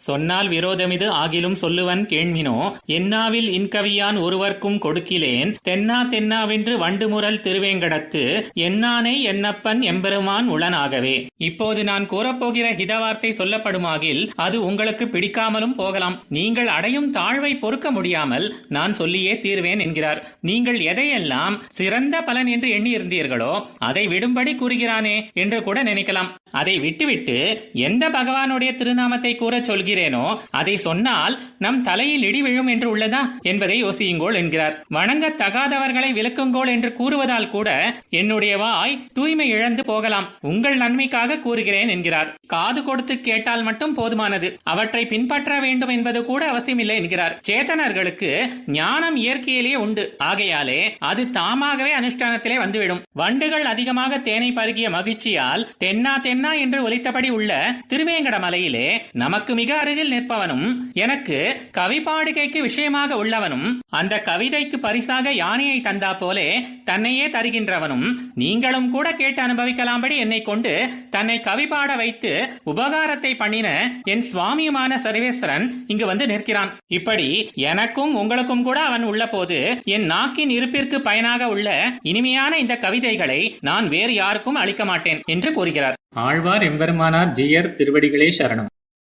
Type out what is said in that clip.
சொன்னால் விரோதமிது ஆகிலும் சொல்லுவன் கேண்மினோ என்னாவில் இன்கவியான் ஒருவர்க்கும் கொடுக்கிலேன் தென்னா தென்னாவென்று வண்டுமுரல் திருவேங்கடத்து என்னானை என்னப்பன் எம்பெருமான் உளனாகவே. இப்போது நான் கூறப்போகிற ஹிதவார்த்தை சொல்லப்படுமாகில் அது உங்களுக்கு பிடிக்காமலும் போகலாம். நீங்கள் அடையும் தாழ்வை பொறுக்க முடியாமல் நான் சொல்லியே தீர்வேன் என்கிறார். நீங்கள் எதையெல்லாம் சிறந்த பலன் என்று எண்ணியிருந்தீர்களோ அதை விடும்படி கூறுகிறானே என்று கூட நினைக்கலாம். அதை விட்டுவிட்டு எந்த பகவானுடைய திருநாமத்தை கூறச் சொல்கிறேனோ? அதை சொன்னால் நம் தலையில் இடி விழும் என்று உள்ளதா? என்பதை யோசியுங்கோள் என்கிறார். வணங்க தகாதவர்களை என்று கூறுவதால் கூட என்னுடைய வாய் தூய்மை இழந்து போகலாம். உங்கள் நன்மைக்காக கூறுகிறேன் என்கிறார். காது கொடுத்து கேட்டால் மட்டும் போதுமானது. அவற்றை பின்பற்ற வேண்டும் என்பது கூட அவசியமில்லை என்கிறார். சேத்தனர்களுக்கு ஞானம் இயற்கையிலேயே உண்டு. ஆகையாலே அது தாமாகவே அனுஷ்டானத்திலே வந்துவிடும். வண்டுகள் அதிகமாக தேனை பருகிய மகிழ்ச்சியால் தென்னா தென்னா என்று ஒலித்தபடி உள்ள திருவேங்கட மலையிலே நமக்கு மிக அருகில் நிற்பவனும் எனக்கு கவி பாடுகைக்கு விஷயமாக உள்ளவனும் அந்த கவிதைக்கு பரிசாக யானையை தந்தா போலே தன்னையே தருகின்றவனும் நீங்களும் கூட கேட்டு அனுபவிக்கலாம்படி என்னை கொண்டு தன்னை கவி பாட வைத்து உபகாரத்தை பண்ணின என் சுவாமியுமான சர்வேஸ்வரன் இங்கு வந்து நிற்கிறான். இப்படி எனக்கும் உங்களுக்கும் கூட அவன் உள்ள போது என் நாக்கின் இருப்பிற்கு பயனாக உள்ள இனிமையான இந்த கவிதைகளை நான் வேறு யாருக்கும் அளிக்க மாட்டேன் என்று கூறுகிறார். ஆழ்வார் எம்பெருமானார் ஜியர் திருவடிகளே சரணம்.